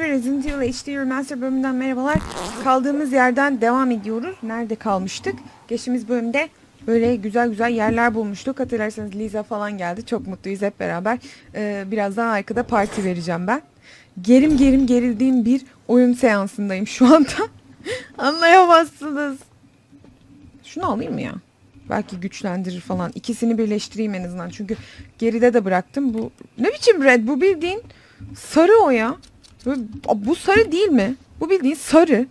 Bir Resident Evil HD Remaster bölümünden merhabalar. Kaldığımız yerden devam ediyoruz. Nerede kalmıştık? Geçtiğimiz bölümde böyle güzel güzel yerler bulmuştuk. Hatırlarsanız Liza falan geldi. Çok mutluyuz hep beraber. Ee, biraz daha arkada parti vereceğim ben. Gerim gerim gerildiğim bir oyun seansındayım şu anda. Anlayamazsınız. Şunu alayım mı ya? Belki güçlendirir falan. İkisini birleştireyim en azından. Çünkü geride de bıraktım. Bu ne biçim red? Bu bildiğin sarı o ya. Bu sarı değil mi? Bu bildiğin sarı.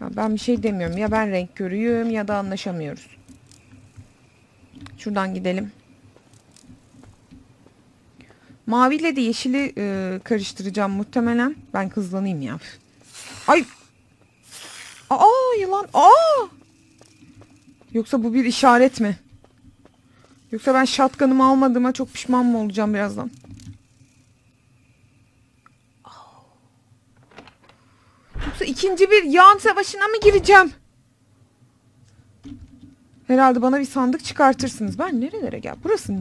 Ya ben bir şey demiyorum. Ya ben renk körüyüm ya da anlaşamıyoruz. Şuradan gidelim. Maviyle de yeşili e, karıştıracağım muhtemelen. Ben hızlanayım ya. Ay Aa yılan. Aa! Yoksa bu bir işaret mi? Yoksa ben şatkanımı almadığıma çok pişman mı olacağım birazdan? Yoksa ikinci bir yağın savaşına mı gireceğim? Herhalde bana bir sandık çıkartırsınız. Ben nerelere gel? Burası mı?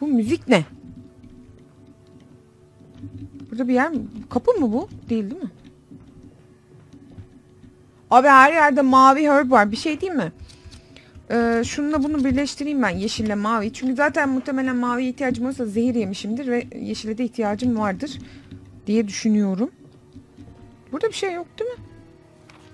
Bu müzik ne? Burada bir yer mi? Kapı mı bu? Değil değil mi? Abi her yerde mavi herb var. Bir şey değil mi? Ee, şununla bunu birleştireyim ben yeşille mavi. Çünkü zaten muhtemelen maviye ihtiyacım olursa zehir yemişimdir ve yeşile de ihtiyacım vardır diye düşünüyorum. Burada bir şey yok değil mi?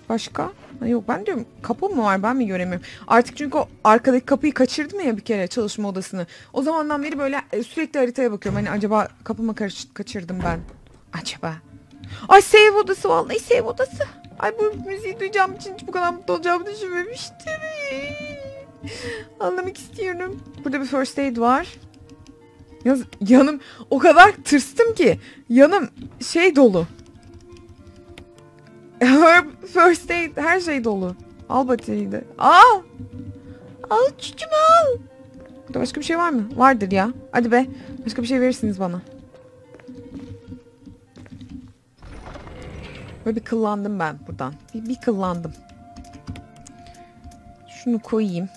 Başka? Ha, yok ben diyorum kapı mı var ben mi göremiyorum. Artık çünkü o arkadaki kapıyı kaçırdım ya bir kere çalışma odasını. O zamandan beri böyle e, sürekli haritaya bakıyorum. Hani acaba kapı mı karış- kaçırdım ben? Acaba? Ay save odası vallahi save odası. Ay bu müziği duyacağım için hiç bu kadar mutlu olacağımı düşünmemiştim. Anlamak istiyorum. Burada bir first aid var. Yalnız yanım o kadar tırstım ki. Yanım şey dolu. Herb, first aid her şey dolu. Al bataryayı da. Al. Al çocuğum al. Burada başka bir şey var mı? Vardır ya. Hadi be. Başka bir şey verirsiniz bana. Böyle bir kıllandım ben buradan. Bir, bir kıllandım. Şunu koyayım.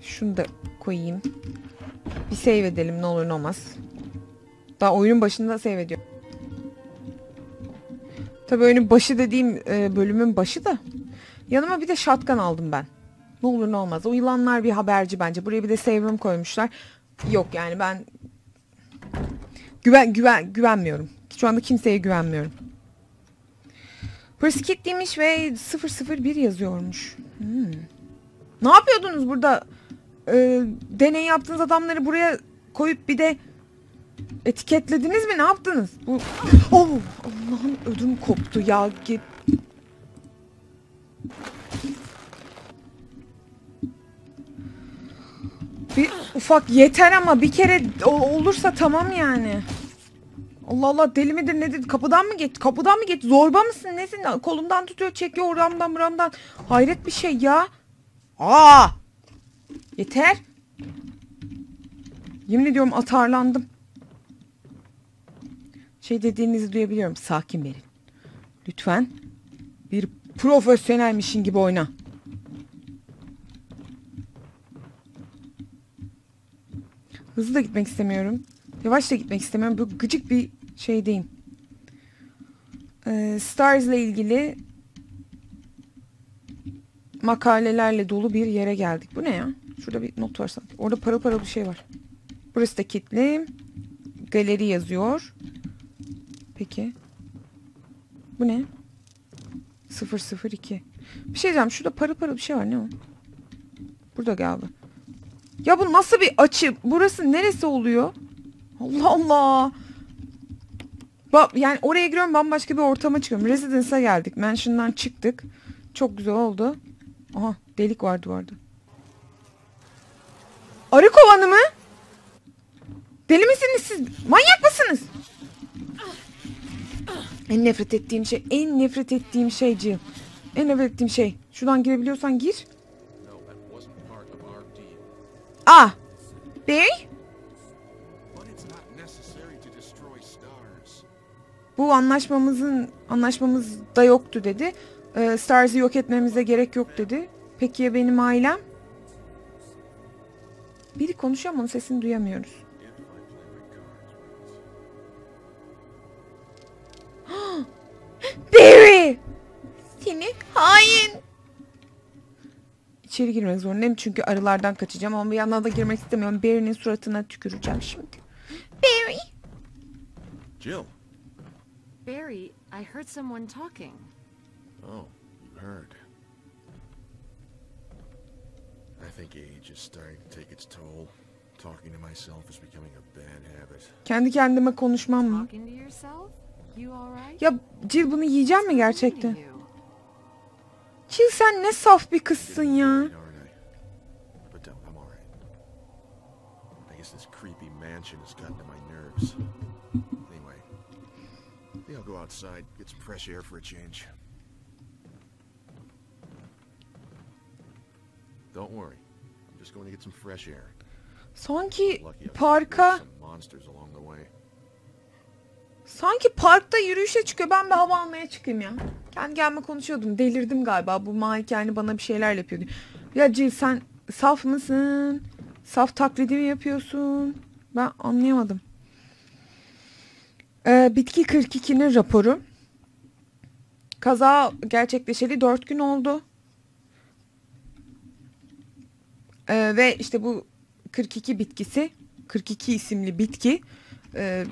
Şunu da koyayım. Bir save edelim ne olur ne olmaz. Daha oyunun başında save ediyor. Tabii oyunun başı dediğim e, bölümün başı da. Yanıma bir de shotgun aldım ben. Ne olur ne olmaz. O yılanlar bir haberci bence. Buraya bir de save room koymuşlar. Yok yani ben güven güven güvenmiyorum. Şu anda kimseye güvenmiyorum. Burası kilitliymiş ve 001 yazıyormuş. Hmm. Ne yapıyordunuz burada? Ee, deney yaptığınız adamları buraya koyup bir de etiketlediniz mi? Ne yaptınız? Bu... Oh, Allah'ım ödüm koptu ya. Git. Bir ufak yeter ama bir kere olursa tamam yani. Allah Allah deli midir nedir? Kapıdan mı geç? Kapıdan mı geç? Zorba mısın? Nesin? Kolumdan tutuyor çekiyor oramdan buramdan. Hayret bir şey ya. Aa! Yeter. Yemin ediyorum atarlandım. Şey dediğinizi duyabiliyorum. Sakin verin. Lütfen. Bir profesyonelmişin gibi oyna. Hızlı da gitmek istemiyorum. Yavaş da gitmek istemiyorum. Bu gıcık bir şeydeyim. Ee, Stars ile ilgili makalelerle dolu bir yere geldik. Bu ne ya? Şurada bir not var sanki. Orada parıl parıl bir şey var. Burası da kilitli. Galeri yazıyor. Peki. Bu ne? 002. Bir şey diyeceğim. Şurada parıl parıl bir şey var. Ne o? Burada galiba. Ya bu nasıl bir açı? Burası neresi oluyor? Allah Allah. Ba yani oraya giriyorum bambaşka bir ortama çıkıyorum. Residence'a geldik. Mansion'dan çıktık. Çok güzel oldu. Aha delik vardı vardı. Arı kovanı mı? Deli misiniz siz? Manyak mısınız? En nefret ettiğim şey, en nefret ettiğim şey Jill. En nefret ettiğim şey. Şuradan girebiliyorsan gir. Ah. Bey? Bu anlaşmamızın anlaşmamızda yoktu dedi. Ee, Stars'ı yok etmemize gerek yok dedi. Peki ya benim ailem? Biri konuşuyor ama onun sesini duyamıyoruz. İçeri girmek zorundayım çünkü arılardan kaçacağım ama bir yandan da girmek istemiyorum. Barry'nin suratına tüküreceğim şimdi. Barry! Jill. Barry, I heard someone talking. Oh, you heard. I think age is starting to take its toll. Talking to myself is becoming a bad habit. Kendi kendime konuşmam mı? Ya Jill bunu yiyeceğim mi gerçekten? Happening to you? Jill sen ne saf bir kızsın Getting ya. worried, aren't I? But don't, I'm alright. I guess this creepy mansion has gotten to my nerves. Anyway, I think I'll go outside, get some fresh air for a change. Don't worry. I'm just going to get some fresh air. Sanki parka monsters along the way. Sanki parkta yürüyüşe çıkıyor. Ben bir hava almaya çıkayım ya. Kendi kendime konuşuyordum. Delirdim galiba. Bu malikane bana bir şeyler yapıyordu. Ya Jill sen saf mısın? Saf taklidi mi yapıyorsun? Ben anlayamadım. Ee, Bitki 42'nin raporu. Kaza gerçekleşeli 4 gün oldu. Ee, ve işte bu 42 bitkisi, 42 isimli bitki e,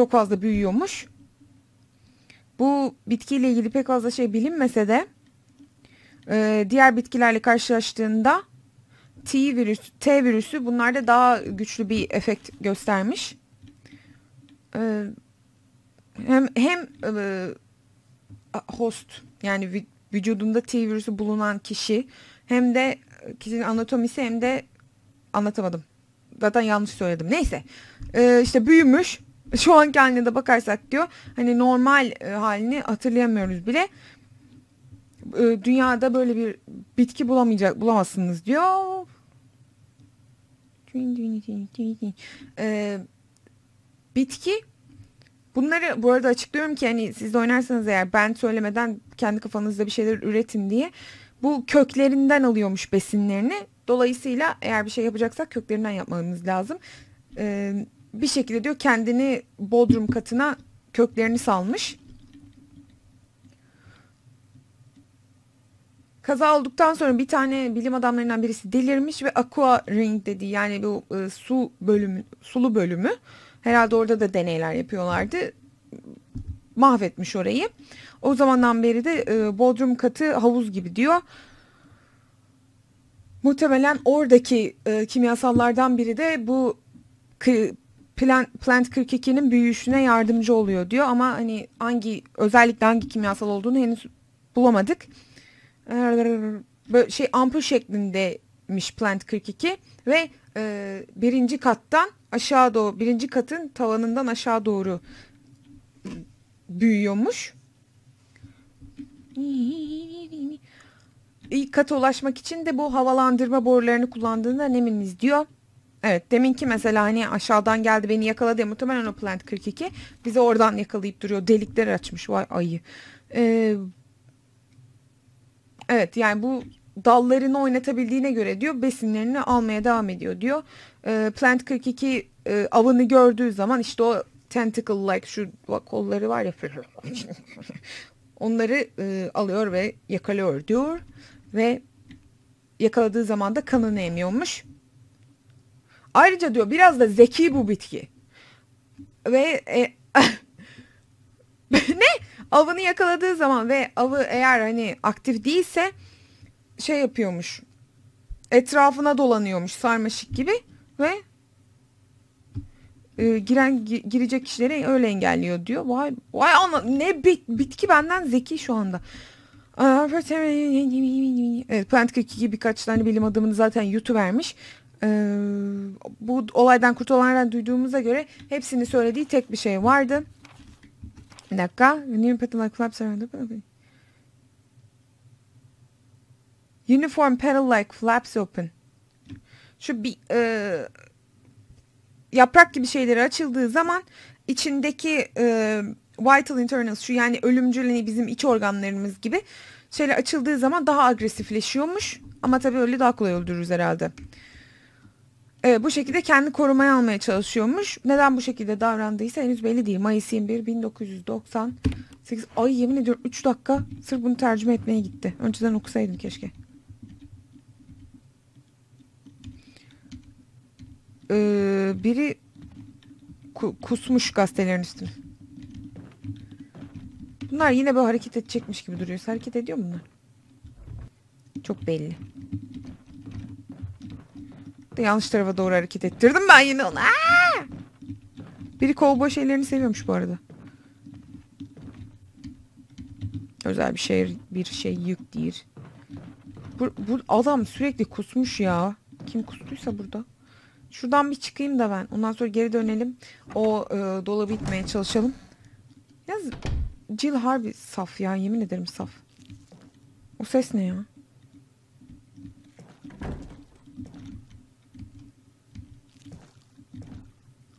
çok fazla büyüyormuş. Bu bitkiyle ilgili pek fazla şey bilinmese de e, diğer bitkilerle karşılaştığında T virüs, T virüsü bunlarda daha güçlü bir efekt göstermiş. E, hem hem e, host yani vü- vücudunda T virüsü bulunan kişi hem de kişinin anatomisi hem de anlatamadım. Zaten yanlış söyledim. Neyse. Ee, işte büyümüş. Şu anki haline de bakarsak diyor. Hani normal e, halini hatırlayamıyoruz bile. Ee, dünyada böyle bir bitki bulamayacak bulamazsınız diyor. Ee, bitki Bunları bu arada açıklıyorum ki hani siz de oynarsanız eğer ben söylemeden kendi kafanızda bir şeyler üretin diye. Bu köklerinden alıyormuş besinlerini. Dolayısıyla eğer bir şey yapacaksak köklerinden yapmamız lazım. Ee, bir şekilde diyor kendini bodrum katına köklerini salmış. Kaza olduktan sonra bir tane bilim adamlarından birisi delirmiş ve aqua ring dediği yani bu e, su bölümü, sulu bölümü herhalde orada da deneyler yapıyorlardı. Mahvetmiş orayı. O zamandan beri de e, bodrum katı havuz gibi diyor. Muhtemelen oradaki e, kimyasallardan biri de bu Plant, Plant 42'nin büyüyüşüne yardımcı oluyor diyor ama hani hangi özellikle hangi kimyasal olduğunu henüz bulamadık. Böyle şey ampul şeklindeymiş Plant 42 ve e, birinci kattan aşağı doğru birinci katın tavanından aşağı doğru büyüyormuş. İlk kata ulaşmak için de bu havalandırma borularını kullandığından eminiz diyor. Evet deminki mesela hani aşağıdan geldi beni yakaladı ya muhtemelen o Plant 42 bizi oradan yakalayıp duruyor delikler açmış vay ayı. Ee, evet yani bu dallarını oynatabildiğine göre diyor besinlerini almaya devam ediyor diyor. Ee, Plant 42 e, avını gördüğü zaman işte o tentacle like şu bak kolları var ya onları e, alıyor ve yakalıyor diyor ve yakaladığı zaman da kanını emiyormuş. Ayrıca diyor biraz da zeki bu bitki. Ve e, ne? Avını yakaladığı zaman ve avı eğer hani aktif değilse şey yapıyormuş. Etrafına dolanıyormuş sarmaşık gibi ve e, giren gi- girecek kişileri öyle engelliyor diyor. Vay vay ana ne bit, bitki benden zeki şu anda. Evet Plant 42 birkaç tane bilim adamını zaten yutuvermiş. Ee, bu olaydan kurtulanlardan duyduğumuza göre hepsini söylediği tek bir şey vardı. Bir dakika. Uniform petal like flaps open. Şu bir e, yaprak gibi şeyleri açıldığı zaman içindeki e, vital internals şu yani ölümcül bizim iç organlarımız gibi şeyler açıldığı zaman daha agresifleşiyormuş. Ama tabii öyle daha kolay öldürürüz herhalde. E, bu şekilde kendi korumaya almaya çalışıyormuş. Neden bu şekilde davrandıysa henüz belli değil. Mayıs 21 1998. Ay yemin ediyorum 3 dakika sırf bunu tercüme etmeye gitti. Önceden okusaydım keşke. Ee, biri ku- kusmuş gazetelerin üstüne. Bunlar yine böyle hareket edecekmiş gibi duruyor. Hareket ediyor mu bunlar? Çok belli. Yanlış tarafa doğru hareket ettirdim ben yine onu. Aa! Biri kovboy şeylerini seviyormuş bu arada. Özel bir şey bir şey yük değil. Bu, bu adam sürekli kusmuş ya. Kim kustuysa burada. Şuradan bir çıkayım da ben. Ondan sonra geri dönelim. O e, dolabı itmeye çalışalım. Yaz Jill harbi saf ya. Yemin ederim saf. O ses ne ya?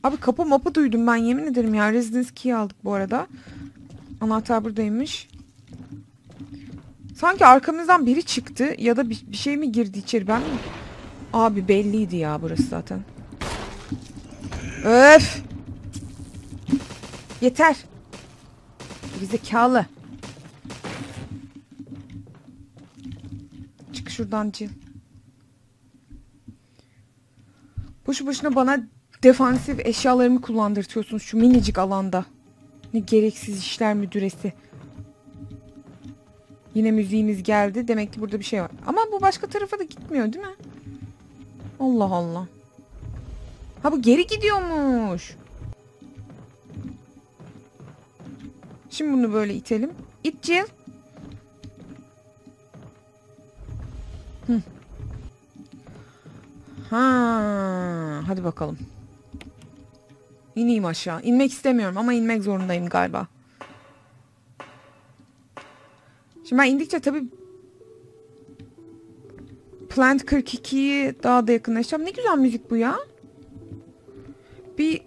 Abi kapı mapı duydum ben yemin ederim ya. Residence key aldık bu arada. Anahtar buradaymış. Sanki arkamızdan biri çıktı ya da bir, bir şey mi girdi içeri ben mi? Abi belliydi ya burası zaten. Öf! Yeter. Gerizekalı. Çık şuradan Jill. Boşu boşuna bana defansif eşyalarımı kullandırtıyorsunuz şu minicik alanda. Ne gereksiz işler müdüresi. Yine müziğimiz geldi. Demek ki burada bir şey var. Ama bu başka tarafa da gitmiyor değil mi? Allah Allah. Ha bu geri gidiyormuş. Şimdi bunu böyle itelim. İt Jill. Hı. Ha, hadi bakalım. İneyim aşağı. İnmek istemiyorum ama inmek zorundayım galiba. Şimdi ben indikçe tabii Plant 42'yi daha da yakınlaşacağım. Ne güzel müzik bu ya. Bir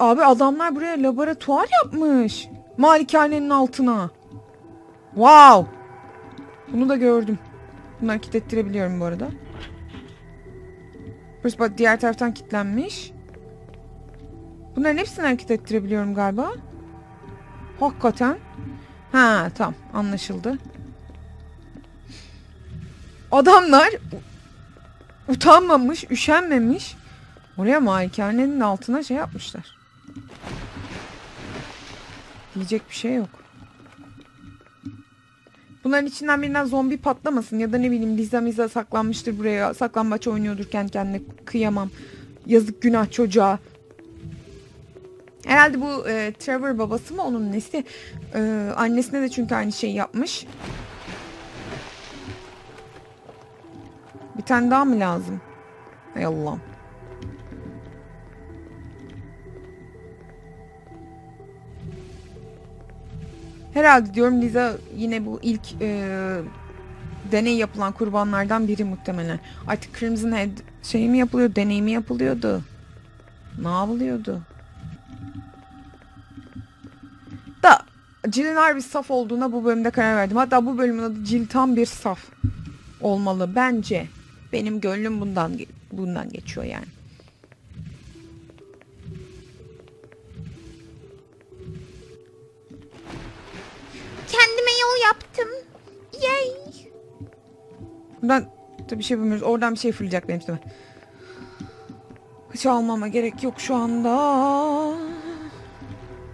Abi adamlar buraya laboratuvar yapmış. Malikanenin altına. Wow. Bunu da gördüm. Bunu hareket ettirebiliyorum bu arada. Burası diğer taraftan kilitlenmiş. Bunların hepsini hareket ettirebiliyorum galiba. Hakikaten. Ha tamam anlaşıldı. Adamlar utanmamış, üşenmemiş. Oraya malikanenin altına şey yapmışlar. Diyecek bir şey yok. Bunların içinden birinden zombi patlamasın ya da ne bileyim Liza Miza saklanmıştır buraya. Saklambaç oynuyordur kendi kendine kıyamam. Yazık günah çocuğa. Herhalde bu e, Trevor babası mı onun nesi? E, annesine de çünkü aynı şeyi yapmış. Bir tane daha mı lazım? Hay Allah'ım. Herhalde diyorum Liza yine bu ilk e, deney yapılan kurbanlardan biri muhtemelen. Artık Crimson Head şey mi yapılıyor, deney mi yapılıyordu? Ne yapılıyordu? Jill'in harbi saf olduğuna bu bölümde karar verdim. Hatta bu bölümün adı Jill tam bir saf olmalı bence. Benim gönlüm bundan bundan geçiyor yani. Kendime yol yaptım. Yay. Buradan tabii bir şey yapamıyoruz. Oradan bir şey fırlayacak benim üstüme. Hiç almama gerek yok şu anda.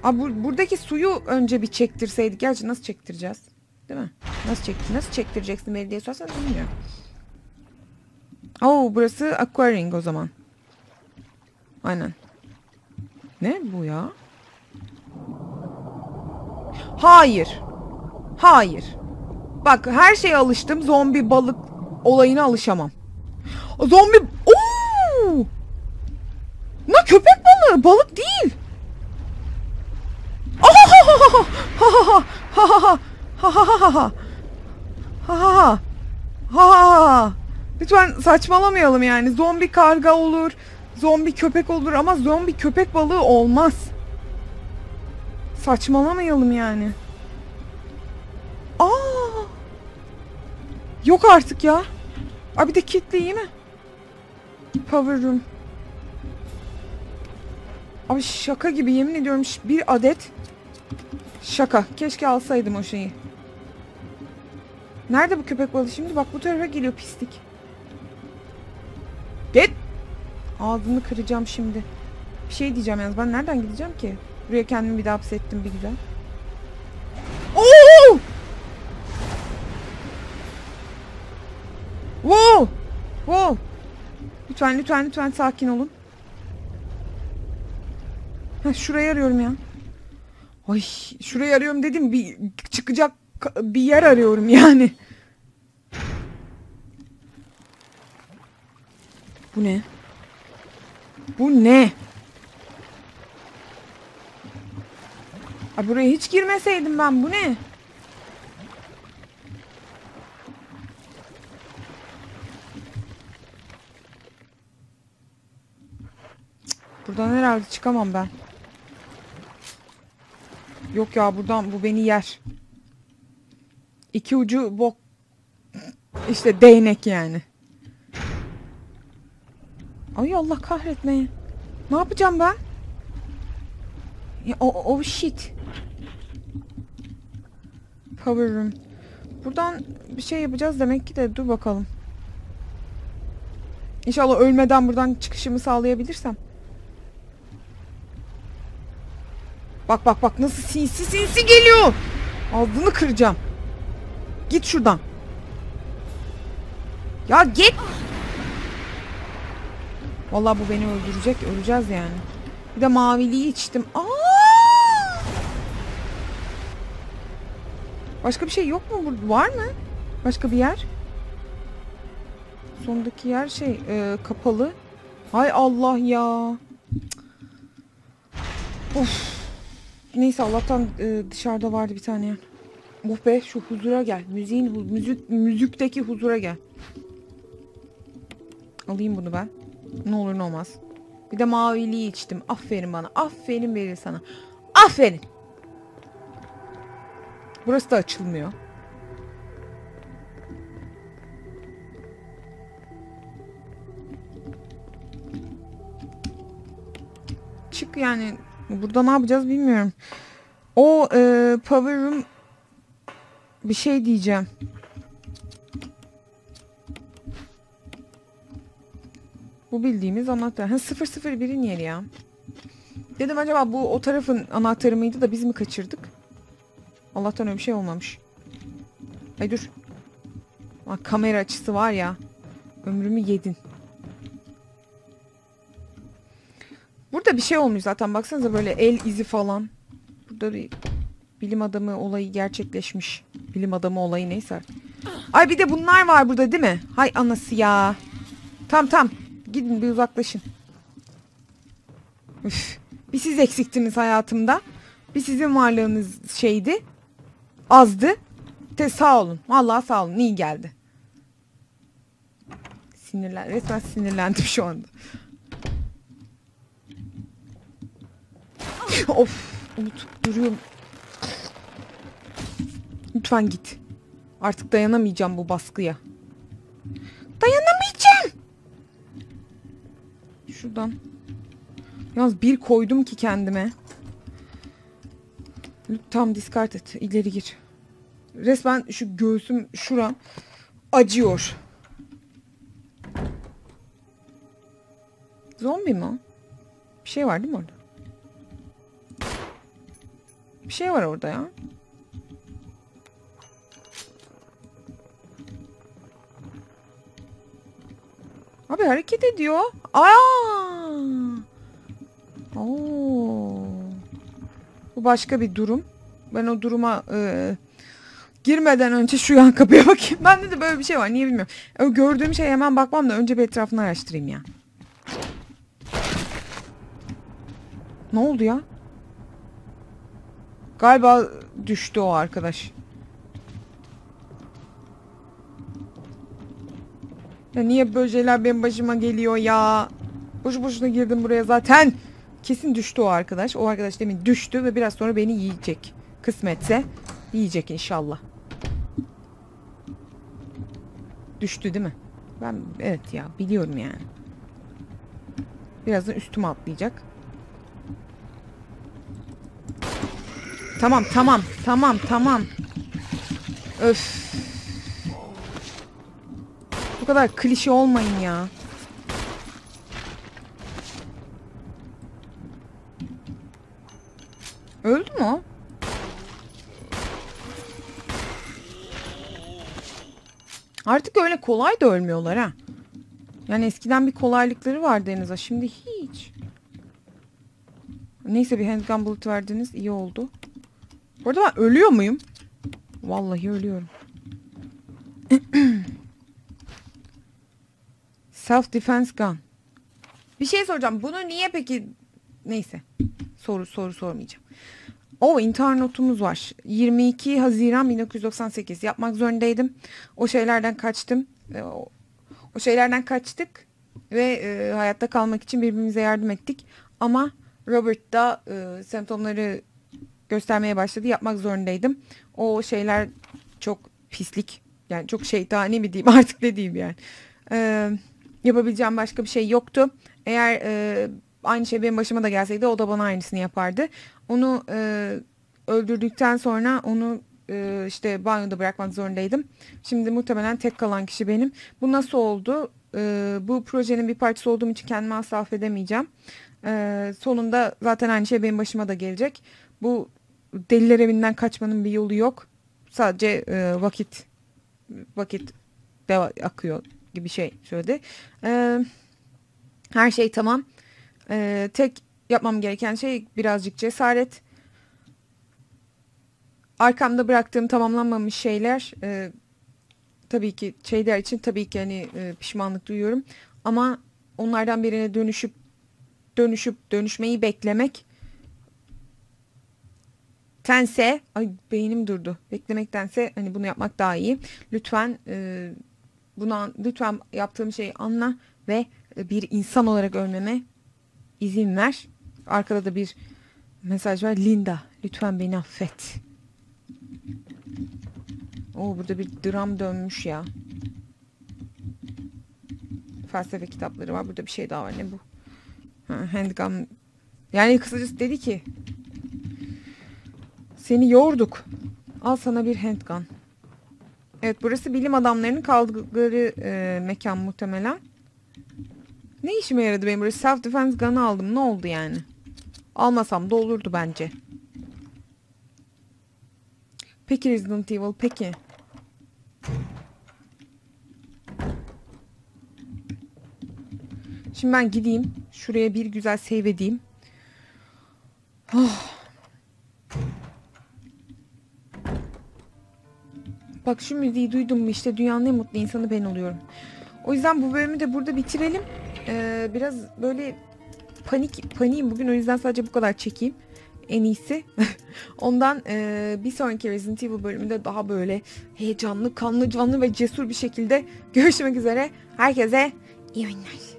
Abi bu- buradaki suyu önce bir çektirseydik. Gerçi nasıl çektireceğiz? Değil mi? Nasıl çektir? Nasıl çektireceksin beni diye sorarsan bilmiyorum. Oo burası aquaring o zaman. Aynen. Ne bu ya? Hayır. Hayır. Bak her şeye alıştım. Zombi balık olayına alışamam. Zombi... Oo! Ne köpek balığı. Balık değil. Ha ha ha! Ha ha ha ha! Ha ha ha! Lütfen saçmalamayalım yani. Zombi karga olur. Zombi köpek olur ama zombi köpek balığı olmaz. Saçmalamayalım yani. Aa! Yok artık ya. Abi de kilitli iyi mi? power room. Abi şaka gibi yemin ediyorum bir adet şaka. Keşke alsaydım o şeyi. Nerede bu köpek balığı şimdi? Bak bu tarafa geliyor pislik. Git. Ağzını kıracağım şimdi. Bir şey diyeceğim yalnız. Ben nereden gideceğim ki? Buraya kendimi bir daha hapsettim bir güzel. Oo! Wow! Wow! Lütfen lütfen lütfen sakin olun. Heh, şurayı arıyorum ya. Ay şurayı arıyorum dedim bir çıkacak ka- bir yer arıyorum yani. Bu ne? Bu ne? Ay buraya hiç girmeseydim ben bu ne? Buradan herhalde çıkamam ben. Yok ya buradan bu beni yer. İki ucu bok. İşte değnek yani. Ay Allah kahretmeye. Ne yapacağım ben? Ya, oh, oh shit. Power room. Buradan bir şey yapacağız demek ki de dur bakalım. İnşallah ölmeden buradan çıkışımı sağlayabilirsem. Bak bak bak nasıl sinsi sinsi geliyor. Ağzını kıracağım. Git şuradan. Ya git. Vallahi bu beni öldürecek. Öleceğiz yani. Bir de maviliği içtim. Aa! Başka bir şey yok mu burada? Var mı? Başka bir yer? Sondaki yer şey e, kapalı. Hay Allah ya. Of. Neyse Allah'tan e, dışarıda vardı bir tane yer. Oh be şu huzura gel. Müziğin müzik müzikteki huzura gel. Alayım bunu ben. Ne olur ne olmaz. Bir de maviliği içtim. Aferin bana. Aferin verir sana. Aferin. Burası da açılmıyor. Çık yani. Burada ne yapacağız bilmiyorum. O e, power room bir şey diyeceğim. Bu bildiğimiz anahtar. Ha 001'in yeri ya. Dedim acaba bu o tarafın anahtarı mıydı da biz mi kaçırdık? Allah'tan öyle bir şey olmamış. Ay dur. Bak kamera açısı var ya. Ömrümü yedin. Burada bir şey olmuş zaten. Baksanıza böyle el izi falan. Burada bir bilim adamı olayı gerçekleşmiş. Bilim adamı olayı neyse. Ay bir de bunlar var burada değil mi? Hay anası ya. Tam tam. Gidin bir uzaklaşın. Üf. Bir siz eksiktiniz hayatımda. Bir sizin varlığınız şeydi. Azdı. De sağ olun. Vallahi sağ olun. İyi geldi. Sinirlen resmen sinirlendim şu anda. Of. Unutup duruyorum. Lütfen git. Artık dayanamayacağım bu baskıya. Dayanamayacağım. Şuradan. Yalnız bir koydum ki kendime. Tam discard et. İleri gir. Resmen şu göğsüm şuram acıyor. Zombi mi? Bir şey var değil mi orada? Şey var orada ya. Abi hareket ediyor. Aa! Oo. Bu başka bir durum. Ben o duruma e, girmeden önce şu yan kapıya bakayım. Bende de böyle bir şey var. Niye bilmiyorum. O gördüğüm şey hemen bakmam da önce bir etrafını araştırayım ya. Ne oldu ya? Galiba düştü o arkadaş. Ya niye böyle benim başıma geliyor ya? Boşu boşuna girdim buraya zaten. Kesin düştü o arkadaş. O arkadaş demin düştü ve biraz sonra beni yiyecek. Kısmetse yiyecek inşallah. Düştü değil mi? Ben evet ya biliyorum yani. Birazdan üstüme atlayacak. Tamam tamam tamam tamam. Öf. Bu kadar klişe olmayın ya. Öldü mü? Artık öyle kolay da ölmüyorlar ha. Yani eskiden bir kolaylıkları vardı en azından. Şimdi hiç. Neyse bir handgun bullet verdiniz. iyi oldu. Bu arada ben ölüyor muyum? Vallahi ölüyorum. Self defense gun. Bir şey soracağım. Bunu niye peki... Neyse. Soru soru sormayacağım. O intihar var. 22 Haziran 1998. Yapmak zorundaydım. O şeylerden kaçtım. E, O, o şeylerden kaçtık. Ve e, hayatta kalmak için birbirimize yardım ettik. Ama Robert da e, semptomları göstermeye başladı. Yapmak zorundaydım. O şeyler çok pislik. Yani çok şeytani mi diyeyim artık ne diyeyim yani. E, yapabileceğim başka bir şey yoktu. Eğer e, aynı şey benim başıma da gelseydi o da bana aynısını yapardı. Onu e, öldürdükten sonra onu e, işte banyoda bırakmak zorundaydım. Şimdi muhtemelen tek kalan kişi benim. Bu nasıl oldu? E, bu projenin bir parçası olduğum için kendimi asla affedemeyeceğim. E, sonunda zaten aynı şey benim başıma da gelecek. Bu deliler evinden kaçmanın bir yolu yok. Sadece e, vakit vakit deva- akıyor gibi şey söyledi. E, her şey tamam. E, tek yapmam gereken şey birazcık cesaret. Arkamda bıraktığım tamamlanmamış şeyler e, tabii ki şeyler için tabii ki hani e, pişmanlık duyuyorum. Ama onlardan birine dönüşüp dönüşüp dönüşmeyi beklemek tense ay beynim durdu. Beklemektense hani bunu yapmak daha iyi. Lütfen e, bunu lütfen yaptığım şeyi anla ve e, bir insan olarak ölmeme izin ver. Arkada da bir mesaj var. Linda lütfen beni affet. Oo burada bir dram dönmüş ya. Felsefe kitapları var. Burada bir şey daha var. Ne bu? Ha, handgun. Yani kısacası dedi ki seni yorduk. Al sana bir handgun. Evet burası bilim adamlarının kaldıkları e, mekan muhtemelen. Ne işime yaradı benim burası? Self defense gun'ı aldım. Ne oldu yani? Almasam da olurdu bence. Peki Resident Evil peki. Şimdi ben gideyim. Şuraya bir güzel save edeyim. Oh. Bak şu müziği duydum mu işte dünyanın en mutlu insanı ben oluyorum. O yüzden bu bölümü de burada bitirelim. Ee, biraz böyle panik paniğim bugün o yüzden sadece bu kadar çekeyim. En iyisi. Ondan e, bir sonraki Resident Evil bölümünde daha böyle heyecanlı, kanlı, canlı ve cesur bir şekilde görüşmek üzere. Herkese iyi oyunlar.